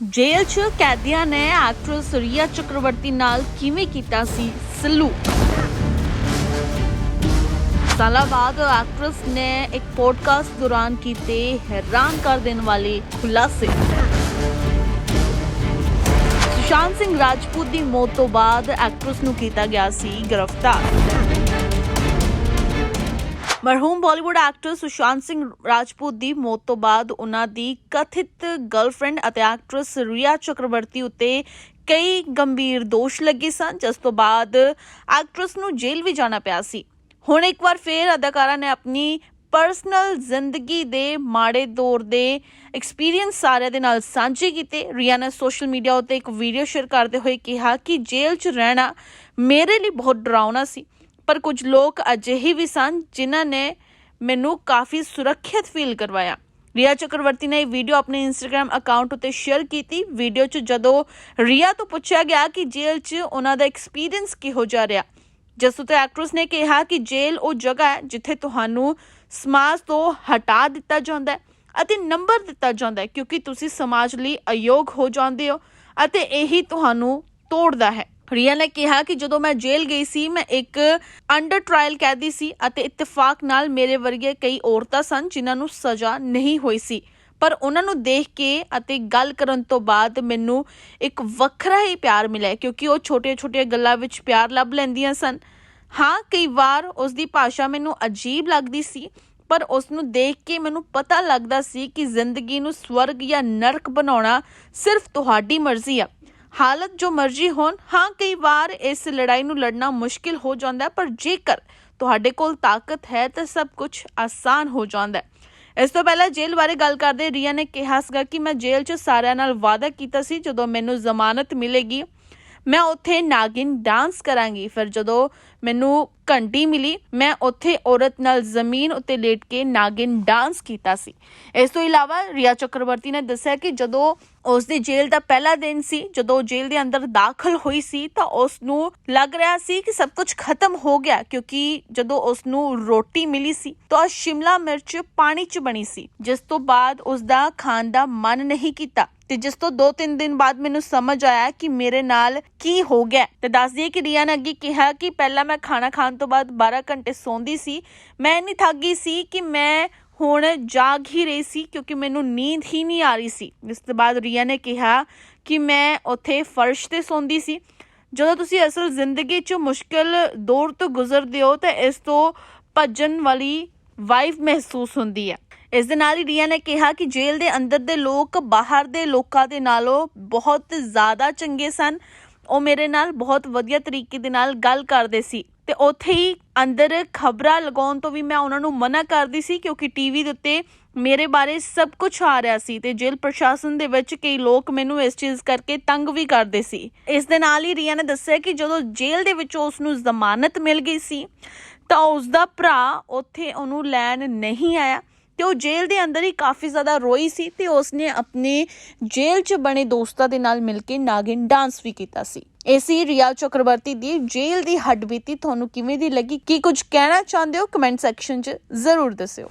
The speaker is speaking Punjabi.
ਜੇਲ੍ਹ 'ਚ ਕੈਦੀਆਂ ਨੇ ਐਕਟਰੈਸ ਰੀਆ ਚੱਕਰਵਰਤੀ ਨਾਲ ਕਿਵੇਂ ਕੀਤਾ ਸੀ ਸਲੂਕ? ਸਾਲਾਂ ਬਾਅਦ ਐਕਟਰੈਸ ਨੇ ਇੱਕ ਪੋਡਕਾਸਟ ਦੌਰਾਨ ਕੀਤੇ ਹੈਰਾਨ ਕਰ ਦੇਣ ਵਾਲੇ ਖੁਲਾਸੇ। ਸੁਸ਼ਾਂਤ ਸਿੰਘ ਰਾਜਪੂਤ ਦੀ ਮੌਤ ਤੋਂ ਬਾਅਦ ਐਕਟਰੈਸ ਨੂੰ ਕੀਤਾ ਗਿਆ ਸੀ ਗ੍ਰਿਫਤਾਰ। ਮਰਹੂਮ ਬਾਲੀਵੁੱਡ ਐਕਟਰ ਸੁਸ਼ਾਂਤ ਸਿੰਘ ਰਾਜਪੂਤ ਦੀ ਮੌਤ ਤੋਂ ਬਾਅਦ ਉਹਨਾਂ ਦੀ ਕਥਿਤ ਗਰਲਫ੍ਰੈਂਡ ਅਤੇ ਐਕਟਰੈਸ ਰੀਆ ਚਕਰਵਰਤੀ ਉੱਤੇ ਕਈ ਗੰਭੀਰ ਦੋਸ਼ ਲੱਗੇ ਸਨ, ਜਿਸ ਤੋਂ ਬਾਅਦ ਐਕਟਰੈਸ ਨੂੰ ਜੇਲ੍ਹ ਵੀ ਜਾਣਾ ਪਿਆ ਸੀ। ਹੁਣ ਇੱਕ ਵਾਰ ਫੇਰ ਅਦਾਕਾਰਾ ਨੇ ਆਪਣੀ ਪਰਸਨਲ ਜ਼ਿੰਦਗੀ ਦੇ ਮਾੜੇ ਦੌਰ ਦੇ ਐਕਸਪੀਰੀਅੰਸ ਸਾਰਿਆਂ ਦੇ ਨਾਲ ਸਾਂਝੇ ਕੀਤੇ। ਰੀਆ ਨੇ ਸੋਸ਼ਲ ਮੀਡੀਆ ਉੱਤੇ ਇੱਕ ਵੀਡੀਓ ਸ਼ੇਅਰ ਕਰਦੇ ਹੋਏ ਕਿਹਾ ਕਿ ਜੇਲ੍ਹ 'ਚ ਰਹਿਣਾ ਮੇਰੇ ਲਈ ਬਹੁਤ ਡਰਾਉਣਾ ਸੀ। ਪਰ ਕੁਝ ਲੋਕ ਅਜਿਹੇ ਵੀ ਸਨ ਜਿਨ੍ਹਾਂ ਨੇ ਮੈਨੂੰ ਕਾਫੀ ਸੁਰੱਖਿਅਤ ਫੀਲ ਕਰਵਾਇਆ। ਰੀਆ ਚੱਕਰਵਰਤੀ ਨੇ ਇਹ ਵੀਡੀਓ ਆਪਣੇ ਇੰਸਟਾਗ੍ਰam ਅਕਾਊਂਟ ਉੱਤੇ ਸ਼ੇਅਰ ਕੀਤੀ। ਵੀਡੀਓ 'ਚ ਜਦੋਂ ਰੀਆ ਤੋਂ ਪੁੱਛਿਆ ਗਿਆ ਕਿ ਜੇਲ੍ਹ 'ਚ ਉਹਨਾਂ ਦਾ ਐਕਸਪੀਰੀਅੰਸ ਕਿਹੋ ਜਿਹਾ ਰਿਹਾ, ਜਿਸ ਉੱਤੇ ਐਕਟਰਸ ਨੇ ਕਿਹਾ ਕਿ ਜੇਲ੍ਹ ਉਹ ਜਗ੍ਹਾ ਹੈ ਜਿੱਥੇ ਤੁਹਾਨੂੰ ਸਮਾਜ ਤੋਂ ਹਟਾ ਦਿੱਤਾ ਜਾਂਦਾ ਹੈ ਅਤੇ ਨੰਬਰ ਦਿੱਤਾ ਜਾਂਦਾ ਹੈ, ਕਿਉਂਕਿ ਤੁਸੀਂ ਸਮਾਜ ਲਈ ਅਯੋਗ ਹੋ ਜਾਂਦੇ ਹੋ ਅਤੇ ਇਹੀ ਤੁਹਾਨੂੰ ਤੋੜਦਾ ਹੈ। ਰੀਆ ਨੇ ਕਿਹਾ ਕਿ ਜਦੋਂ ਮੈਂ ਜੇਲ੍ਹ ਗਈ ਸੀ, ਮੈਂ ਇੱਕ ਅੰਡਰ ਟ੍ਰਾਇਲ ਕੈਦੀ ਸੀ ਅਤੇ ਇਤਫਾਕ ਨਾਲ ਮੇਰੇ ਵਰਗੇ ਕਈ ਔਰਤਾਂ ਸਨ ਜਿਨ੍ਹਾਂ ਨੂੰ ਸਜ਼ਾ ਨਹੀਂ ਹੋਈ ਸੀ। ਪਰ ਉਹਨਾਂ ਨੂੰ ਦੇਖ ਕੇ ਅਤੇ ਗੱਲ ਕਰਨ ਤੋਂ ਬਾਅਦ ਮੈਨੂੰ ਇੱਕ ਵੱਖਰਾ ਹੀ ਪਿਆਰ ਮਿਲਿਆ ਕਿਉਂਕਿ ਉਹ ਛੋਟੀਆਂ-ਛੋਟੀਆਂ ਗੱਲਾਂ ਵਿੱਚ ਪਿਆਰ ਲੱਭ ਲੈਂਦੀਆਂ ਸਨ। ਹਾਂ, ਕਈ ਵਾਰ ਉਸ ਦੀ ਭਾਸ਼ਾ ਮੈਨੂੰ ਅਜੀਬ ਲੱਗਦੀ ਸੀ, ਪਰ ਉਸ ਨੂੰ ਦੇਖ ਕੇ ਮੈਨੂੰ ਪਤਾ ਲੱਗਦਾ ਸੀ ਕਿ ਜ਼ਿੰਦਗੀ ਨੂੰ ਸਵਰਗ ਜਾਂ ਨਰਕ ਬਣਾਉਣਾ ਸਿਰਫ ਤੁਹਾਡੀ ਮਰਜ਼ੀ ਆ। ਹਾਲਤ ਜੋ ਮਰਜ਼ੀ ਹੋਣ, ਹਾਂ, ਕਈ ਵਾਰ ਇਸ ਲੜਾਈ ਨੂੰ ਲੜਨਾ ਮੁਸ਼ਕਿਲ ਹੋ ਜਾਂਦਾ ਹੈ, ਪਰ ਜੇਕਰ ਤੁਹਾਡੇ ਕੋਲ ਤਾਕਤ ਹੈ, ਤਾਂ ਸਭ ਕੁਝ ਆਸਾਨ ਹੋ ਜਾਂਦਾ ਹੈ। ਇਸ ਤੋਂ ਪਹਿਲਾਂ ਜੇਲ੍ਹ ਬਾਰੇ ਗੱਲ ਕਰਦੇ ਰੀਆ ਨੇ ਕਿਹਾ ਸੀਗਾ ਕਿ ਮੈਂ ਜੇਲ੍ਹ 'ਚ ਸਾਰਿਆਂ ਨਾਲ ਵਾਅਦਾ ਕੀਤਾ ਸੀ, ਜਦੋਂ ਮੈਨੂੰ ਜ਼ਮਾਨਤ ਮਿਲੇਗੀ ਮੈਂ ਉੱਥੇ ਨਾਗਿਨ ਡਾਂਸ ਕਰਾਂਗੀ। ਫਿਰ ਜਦੋਂ ਮੈਨੂੰ ਘੰਟੀ ਮਿਲੀ, ਮੈਂ ਉੱਥੇ ਔਰਤ ਨਾਲ ਜ਼ਮੀਨ ਉੱਤੇ ਲੇਟ ਕੇ ਨਾਗਿਨ ਡਾਂਸ ਕੀਤਾ ਸੀ। ਇਸ ਤੋਂ ਇਲਾਵਾ ਰਿਆ ਚੱਕਰਵਰਤੀ ਨੇ ਦੱਸਿਆ ਕਿ ਜਦੋਂ ਉਸ ਦੀ ਜੇਲ੍ਹ ਦਾ ਪਹਿਲਾ ਦਿਨ ਸੀ, ਜਦੋਂ ਉਹ ਜੇਲ੍ਹ ਦੇ ਅੰਦਰ ਦਾਖਲ ਹੋਈ ਸੀ, ਤਾਂ ਉਸ ਨੂੰ ਲੱਗ ਰਿਹਾ ਸੀ ਕਿ ਸਭ ਕੁਝ ਖਤਮ ਹੋ ਗਿਆ, ਕਿਉਂਕਿ ਜਦੋਂ ਉਸ ਨੂੰ ਰੋਟੀ ਮਿਲੀ ਸੀ, ਤਾਂ ਉਹ ਸ਼ਿਮਲਾ ਮਿਰਚ ਪਾਣੀ 'ਚ ਬਣੀ ਸੀ। ਜਿਸ ਤੋਂ ਬਾਅਦ ਉਸ ਦਾ ਖਾਣ ਦਾ ਮਨ ਨਹੀਂ ਕੀਤਾ। ਤੇ ਜਿਸ ਤੋਂ 2-3 ਦਿਨ ਬਾਅਦ ਮੈਨੂੰ ਸਮਝ ਆਇਆ ਕਿ ਮੇਰੇ ਨਾਲ ਕੀ ਹੋ ਗਿਆ। ਤੇ ਦੱਸ ਦਈਏ ਕਿ ਰੀਆ ਨੇ ਅੱਗੇ ਕਿਹਾ ਕਿ ਪਹਿਲਾਂ ਮੈਂ ਖਾਣਾ ਖਾਣ ਤੋਂ ਬਾਅਦ 12 ਘੰਟੇ ਸੌਂਦੀ ਸੀ। ਮੈਂ ਇੰਨੀ ਥੱਕ ਗਈ ਸੀ ਕਿ ਮੈਂ ਹੁਣ ਜਾਗ ਹੀ ਰਹੀ ਸੀ ਕਿਉਂਕਿ ਮੈਨੂੰ ਨੀਂਦ ਹੀ ਨਹੀਂ ਆ ਰਹੀ ਸੀ। ਇਸ ਤੋਂ ਬਾਅਦ ਰੀਆ ਨੇ ਕਿਹਾ ਕਿ ਮੈਂ ਉੱਥੇ ਫਰਸ਼ ਤੇ ਸੌਂਦੀ ਸੀ। ਜਦੋਂ ਤੁਸੀਂ ਅਸਲ ਜ਼ਿੰਦਗੀ 'ਚ ਮੁਸ਼ਕਲ ਦੌਰ ਤੋਂ ਗੁਜ਼ਰਦੇ ਹੋ ਤਾਂ ਇਸ ਤੋਂ ਭੱਜਣ ਵਾਲੀ ਵਾਈਫ ਮਹਿਸੂਸ ਹੁੰਦੀ ਹੈ। ਇਸ ਦੇ ਨਾਲ ਹੀ ਰੀਆ ਨੇ ਕਿਹਾ ਕਿ ਜੇਲ੍ਹ ਦੇ ਅੰਦਰ ਦੇ ਲੋਕ, ਬਾਹਰ ਦੇ ਲੋਕਾਂ ਦੇ ਨਾਲੋਂ ਬਹੁਤ ਜ਼ਿਆਦਾ ਚੰਗੇ ਸਨ। ਉਹ ਮੇਰੇ ਨਾਲ ਬਹੁਤ ਵਧੀਆ ਤਰੀਕੇ ਦੇ ਨਾਲ ਗੱਲ ਕਰਦੇ ਸੀ ਤੇ ਉੱਥੇ ਹੀ ਅੰਦਰ ਖਬਰਾਂ ਲਗਾਉਣ ਤੋਂ ਵੀ ਮੈਂ ਉਹਨਾਂ ਨੂੰ ਮਨਾ ਕਰਦੀ ਸੀ ਕਿਉਂਕਿ ਟੀਵੀ ਦੇ ਉੱਤੇ ਮੇਰੇ ਬਾਰੇ ਸਭ ਕੁਝ ਆ ਰਿਹਾ ਸੀ ਤੇ ਜੇਲ੍ਹ ਪ੍ਰਸ਼ਾਸਨ ਦੇ ਵਿੱਚ ਕਈ ਲੋਕ ਮੈਨੂੰ ਇਸ ਚੀਜ਼ ਕਰਕੇ ਤੰਗ ਵੀ ਕਰਦੇ ਸੀ। ਇਸ ਦੇ ਨਾਲ ਹੀ ਰੀਆ ਨੇ ਦੱਸਿਆ ਕਿ ਜਦੋਂ ਜੇਲ੍ਹ ਦੇ ਵਿੱਚੋਂ ਉਸ ਨੂੰ ਜ਼ਮਾਨਤ ਮਿਲ ਗਈ ਸੀ ਤਾਂ ਉਸ ਦਾ ਭਰਾ ਉੱਥੇ ਉਹਨੂੰ ਲੈਣ ਨਹੀਂ ਆਇਆ। ਤੇ ਉਹ ਜੇਲ੍ਹ ਦੇ ਅੰਦਰ ਹੀ ਕਾਫੀ ਜ਼ਿਆਦਾ ਰੋਈ ਸੀ ਤੇ ਉਸਨੇ ਆਪਣੇ ਜੇਲ੍ਹ 'ਚ ਬਣੇ ਦੋਸਤਾਂ ਦੇ ਨਾਲ ਮਿਲ ਕੇ ਨਾਗਿਨ ਡਾਂਸ ਵੀ ਕੀਤਾ ਸੀ। ਐਸੀ ਰੀਆ ਚੱਕਰਵਰਤੀ ਦੀ ਜੇਲ੍ਹ ਦੀ ਹੱਡਬੀਤੀ। ਤੁਹਾਨੂੰ ਕਿਵੇਂ ਦੀ ਲੱਗੀ? ਕੀ ਕੁਝ ਕਹਿਣਾ ਚਾਹੁੰਦੇ ਹੋ? ਕਮੈਂਟ ਸੈਕਸ਼ਨ 'ਚ ਜ਼ਰੂਰ ਦੱਸਿਓ।